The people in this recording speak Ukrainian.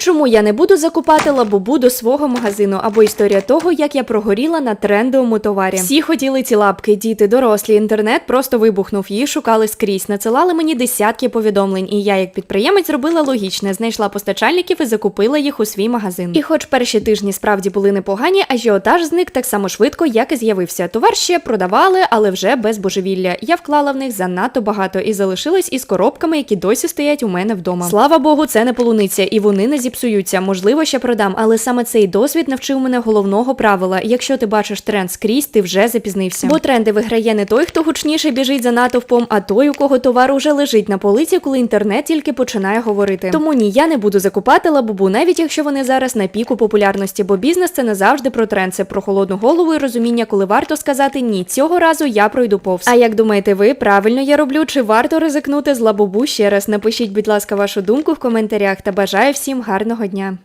Чому я не буду закупати лабубу до свого магазину або історія того, як я прогоріла на трендовому товарі. Всі хотіли ці лапки, діти, дорослі. Інтернет просто вибухнув. Її шукали скрізь, надсилали мені десятки повідомлень, і я, як підприємець, зробила логічне, знайшла постачальників і закупила їх у свій магазин. І хоч перші тижні справді були непогані, ажіотаж зник так само швидко, як і з'явився. Товар ще продавали, але вже без божевілля. Я вклала в них занадто багато і залишилась із коробками, які досі стоять у мене вдома. Слава Богу, це не полуниця, і вони не зіпсуються. Можливо, ще продам, але саме цей досвід навчив мене головного правила: якщо ти бачиш тренд скрізь, ти вже запізнився. Бо тренди виграє не той, хто гучніше біжить за натовпом, а той, у кого товар уже лежить на полиці, коли інтернет тільки починає говорити. Тому ні, я не буду закупати лабубу, навіть якщо вони зараз на піку популярності, бо бізнес це не завжди про тренд, це про холодну голову і розуміння, коли варто сказати ні, цього разу я пройду повз. А як думаєте ви, правильно я роблю? Чи варто ризикнути з лабубу ще раз? Напишіть, будь ласка, вашу думку в коментарях та бажаю всім гарного дня.